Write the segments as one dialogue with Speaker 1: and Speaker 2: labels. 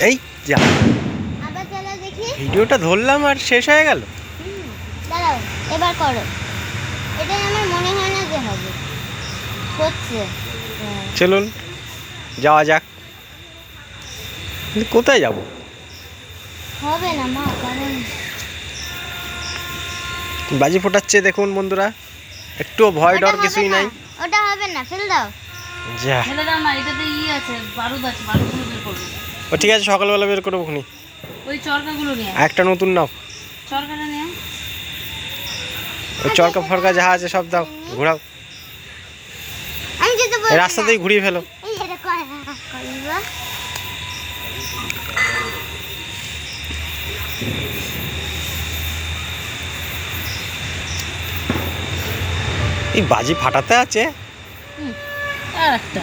Speaker 1: এই যা।
Speaker 2: আবার চালাও দেখি।
Speaker 1: ভিডিওটা ধরলাম আর শেষ হয়ে গেল।
Speaker 2: দাঁড়াও এবার করো। এটাই আমার মনে হয় না যে হবে। হচ্ছে। হ্যাঁ।
Speaker 1: চলুন যাওয়া যাক। কিন্তু কোথায় যাব?
Speaker 2: হবে না মা কারণ
Speaker 1: বাজি ফোটাচ্ছে দেখুন বন্ধুরা। একটুও ভয় ডর কিছুই নাই।
Speaker 2: ওটা হবে না ফেল দাও।
Speaker 1: যা।
Speaker 3: ফেলে দাও না এটাতে ই আছে বারুদ আছে বারুদগুলো বের করবে।
Speaker 1: ও ঠিক আছে সকালবেলা বের করব খুনি
Speaker 3: ওই চরকাগুলো নিয়ে
Speaker 1: একটা নতুন নাও।
Speaker 3: চরকাটা নিয়ে।
Speaker 1: ওই চরকা ফরকা যাহা আছে সব দাও ঘোরাও। রাস্তাতেই ঘুরিয়ে ফেলো।
Speaker 2: এই এটা কর
Speaker 1: এই বাজি ফাটাতে আছে?
Speaker 3: হুম, আর একটা।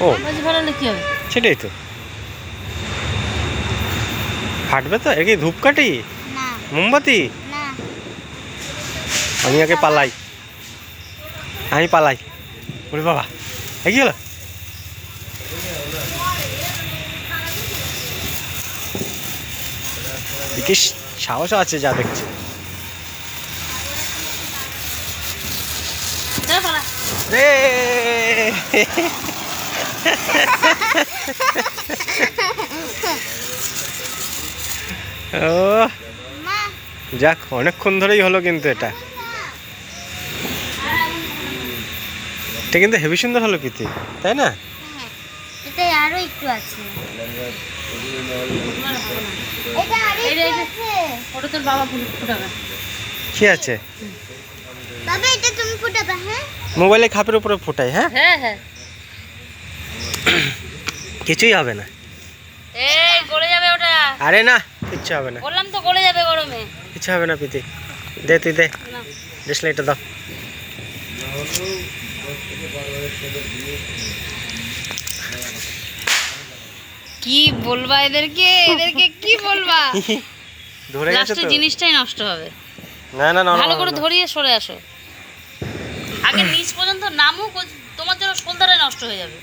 Speaker 1: ও।
Speaker 3: বাজি ফাটালে কি হবে?
Speaker 1: সেটাই তো। ফাটবে তো? কি ধূপকাঠি? মোমবাতি? আমি আগে পালাই। আমি পালাই। ওরে বাবা কি হলো? বিকেশ সাহস আছে যা দেখছি। রে ও যাক অনেকক্ষণ ধরেই হলো কিন্তু এটা। এটা কিন্তু হেভি সুন্দর হলো পিতে তাই না?
Speaker 2: হ্যাঁ এটাই আরও একটু আছে। এটা
Speaker 3: আরও
Speaker 2: একটু আছে।
Speaker 3: ওটা তোর বাবা ফুল ফুটাবে।
Speaker 1: কি আছে?
Speaker 2: বাবা এটা তুমি ফুটাবে হ্যাঁ?
Speaker 1: মোবাইলে খাপের উপরে ফোটাই হ্যাঁ?
Speaker 3: হ্যাঁ হ্যাঁ।
Speaker 1: কিছুই হবে না।
Speaker 3: এই গলে যাবে ওটা।
Speaker 1: আরে না কিচ্ছু হবে না।
Speaker 3: বললাম তো গলে যাবে গরমে।
Speaker 1: কিছু হবে না পিতে দে তুই দে। ডিসলাইটটা দাও।
Speaker 3: কি বলবা এদেরকে? এদেরকে কি বলবা?
Speaker 1: ধরে গেছে তো।
Speaker 3: জিনিসটাই নষ্ট হবে।
Speaker 1: না না না
Speaker 3: ভালো করে ধরিয়ে সরে আসো। আগে নিচ পর্যন্ত নামুক তোমার জন্য সন্ধ্যারে নষ্ট হয়ে যাবে।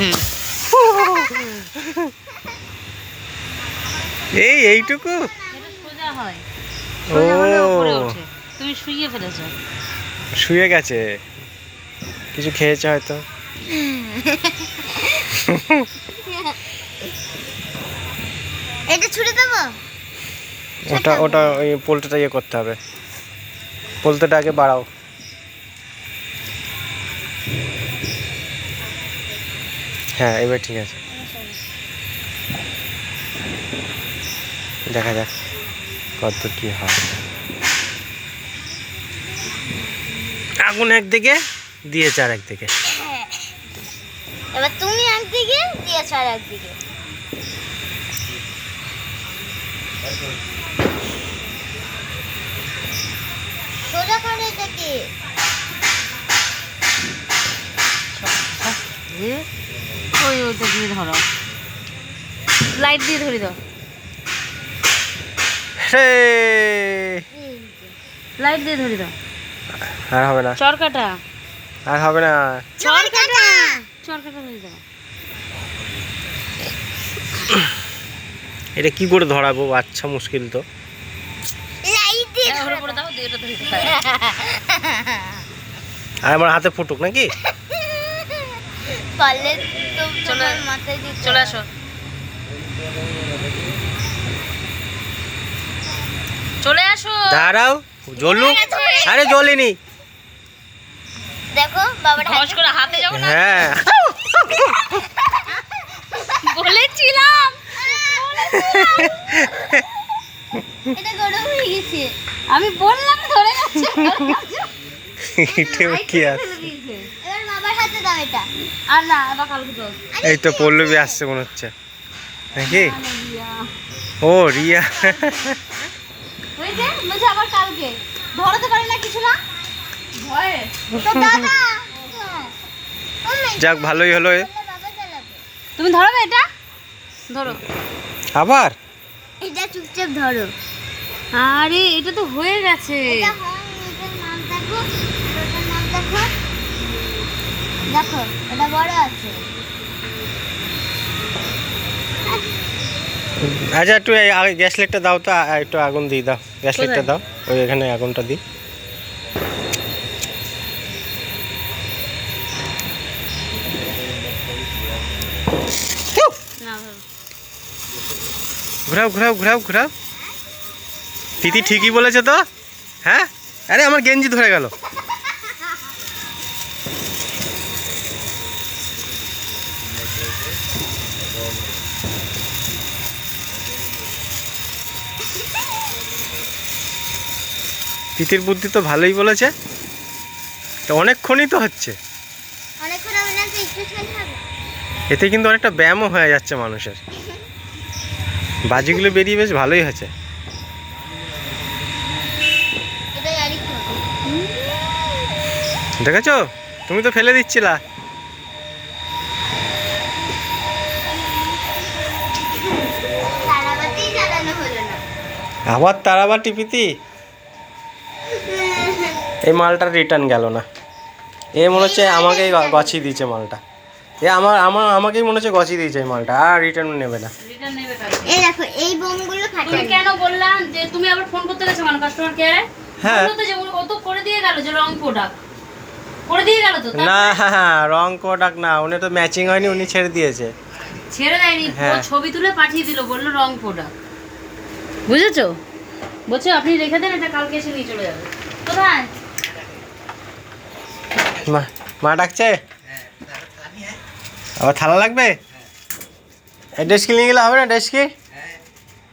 Speaker 1: এই এইটুকু?
Speaker 3: সোজা হয়
Speaker 1: ও।
Speaker 3: সোজা হলে উপরে ওঠে। তুমি শুইয়ে ফেলেছো।
Speaker 1: শুয়ে গেছে। কিছু খেয়েছে হয়তো।
Speaker 2: এটা ছুড়ে দেবো?
Speaker 1: ওটা ওটা ওই পোলটাটা ইয়ে করতে হবে। পোলতাটা আগে বাড়াও। হ্যাঁ এবার ঠিক আছে। দেখা যাক কত কি হয়। আগুন একদিকে দিয়েছে আর একদিকে
Speaker 2: হ্যাঁ। এবার তুমি একদিকে দিয়েছ আর একদিকে সোজা করে এটাকে।
Speaker 3: ওই ওইটা দিয়ে ধরো। লাইট দিয়ে ধরি দাও লাইট দিয়ে ধরি দাও
Speaker 1: আর হবে না।
Speaker 3: চরকাটা।
Speaker 1: আর হবে না।
Speaker 2: চর কাটা
Speaker 3: চরকাটা ধরে দাও
Speaker 1: এটা কি করে ধরাবো? আচ্ছা মুশকিল তো।
Speaker 3: হ্যাঁ।
Speaker 1: আর আমার হাতে ফুটুক নাকি?
Speaker 2: পারলে তো
Speaker 3: চলে-
Speaker 2: মাথায়
Speaker 3: চলে আসো। চলে আসো।
Speaker 1: দাঁড়াও জ্বলুক আরে জ্বলেনি
Speaker 2: দেখো বাবাটা
Speaker 3: ধস করে হাতে যাব না।
Speaker 1: হ্যাঁ।
Speaker 3: বলেছিলাম।
Speaker 2: এটা গরম হয়ে গেছে।
Speaker 3: আমি বললাম ধরে গেছে
Speaker 1: এটা কি আছে
Speaker 2: এবার দাও এটা।
Speaker 3: আর না এবার কালকে তো
Speaker 1: এই তো পল্লবী আসছে মনে হচ্ছে। নাকি? ও রিয়া।
Speaker 3: ওই যে বলছে আবার কালকে। ধরাতে পারি না কিছু না? ভয়ে?
Speaker 2: তো দাদা। ও মাই
Speaker 1: যাক ভালোই হলো
Speaker 3: তুমি ধরবে এটা। ধরো।
Speaker 1: আবার?
Speaker 2: এটা চুপচাপ ধরো।
Speaker 3: আরে এটা তো হয়ে গেছে।
Speaker 2: এটা এটার নাম দেখো নাম দেখো। দেখো এটা বড় আছে।
Speaker 1: আচ্ছা একটু গ্যাস লাইটটা দাও তো একটু আগুন দিয়ে দাও। গ্যাস লাইটটা দাও ওই এখানে আগুনটা দিই। ঘোরাও ঘোরাও ঘোরাও ঘোরাও। তিথি ঠিকই বলেছে তো? হ্যাঁ? আরে আমার গেঞ্জি ধরে গেল। তিতির বুদ্ধি তো ভালোই বলেছে। তো অনেকক্ষণই তো হচ্ছে। এতে কিন্তু অনেকটা ব্যায়ামও হয়ে যাচ্ছে মানুষের। বাজিগুলো বেরিয়ে বেশ ভালোই হয়েছে। দেখেছ? তুমি তো ফেলে দিচ্ছিলা। আবার তারাবার টিপিতি? এই মালটা রিটার্ন গেল না। এ মনে হচ্ছে আমাকেই গছিয়ে দিয়েছে মালটা। এ আমার আমার আমাকেই মনে হচ্ছে গছিয়ে দিয়েছে এই মালটা আর রিটার্ন নেবে না।
Speaker 2: এই দেখো এই বোমগুলো
Speaker 3: তুমি
Speaker 2: ফাটিয়ে
Speaker 3: কেন বললাম যে তুমি আবার ফোন করতে গেছো কেন কাস্টমার কেয়ারে
Speaker 1: হ্যাঁ।
Speaker 3: তো যে ও- তো করে দিয়ে গেল যে রং প্রোডাক্ট করে দিয়ে গেল তো
Speaker 1: না হ্যাঁ রং কোডাক না উনি তো ম্যাচিং হয়নি উনি ছেড়ে দিয়েছে।
Speaker 3: ছেড়ে দেয়নি
Speaker 1: হ্যাঁ।
Speaker 3: ছবি তুলে পাঠিয়ে দিল বলল রং প্রোডাক্ট বুঝেছ? বলছো আপনি রেখে দেন এটা কালকে এসে নিয়ে চলে যাবে। কোথায়?
Speaker 1: মা মা ডাকছে? আবার থালা লাগবে? এই ডেস্কি নিয়ে গেলে হবে না ডেস্কি?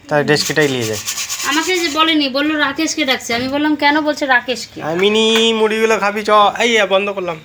Speaker 1: তাই ডেস্কিটাই নিয়ে যায়
Speaker 3: আমাকে যে বলেনি বলল রাকেশকে ডাকছে। আমি বললাম কেন বলছে রাকেশকে?
Speaker 1: আমি মিনি মুড়িগুলো খাবি চ। এই বন্ধ করলাম।